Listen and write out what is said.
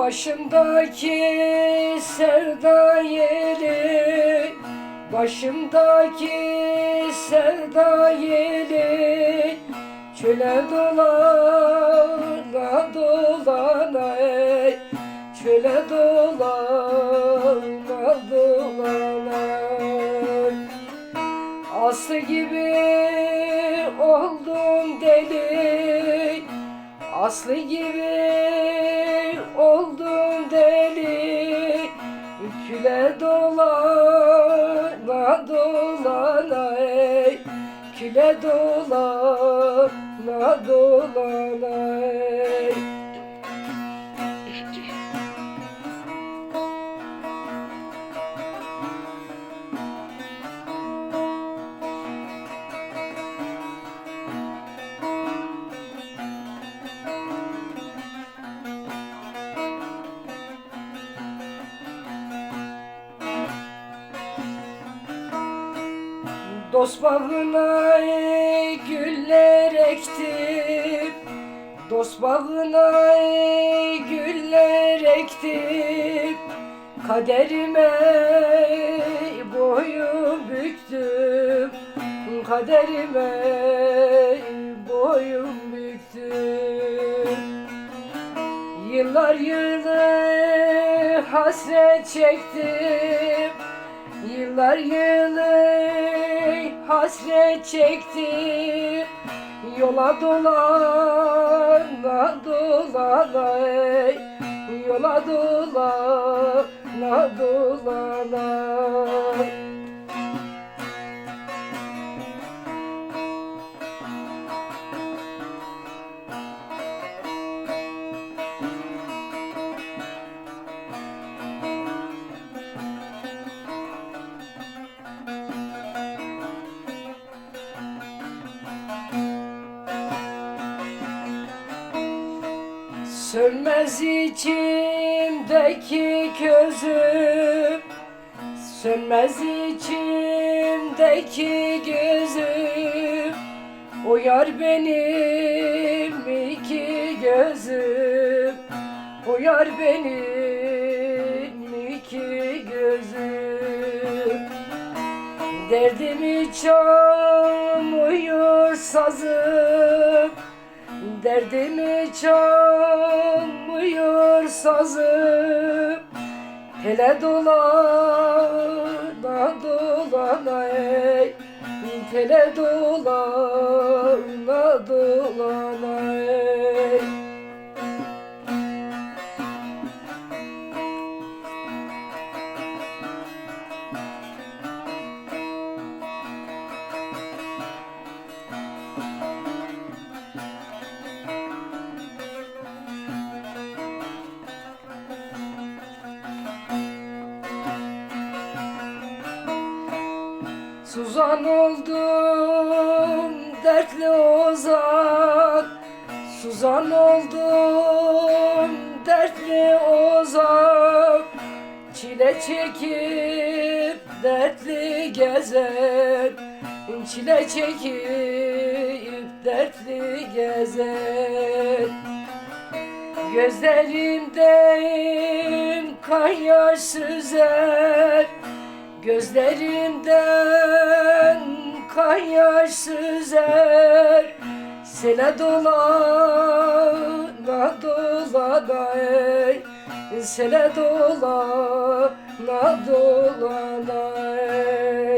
Başımdaki sevda yeli Başımdaki sevda yeli Çöle dolana dolana ey Çöle dolana dolana Aslı gibi oldum deli Aslı gibi oldum deli. Küle dolana dolana ey. Küle dolana dolana ey Dost bağına güller ektim. Dost bağına güller ektim. Kaderime boyun büktüm. Kaderime boyun büktüm. Yıllar yılı hasret çektim Yıllar yılı hasret çektim Yola dolana dolana ey Yola dolana dolana Sönmez içimdeki közüm Sönmez içimdeki gözüm. O yar benim iki gözüm. O yar benim iki gözüm. Derdimi çalmıyor sazım Derdimi çalmıyor sazım. Hele dolana dolana ey. Hele dolana dolana ey Suzan oldum dertli ozan. Suzan oldum dertli ozan. Çile çekip dertli gezer Çile çekip dertli gezer Gözlerimden kan yaş süzer. Gözlerimden kan yaş süzer Sele dolana dolana ey. Sele dolana dolana ey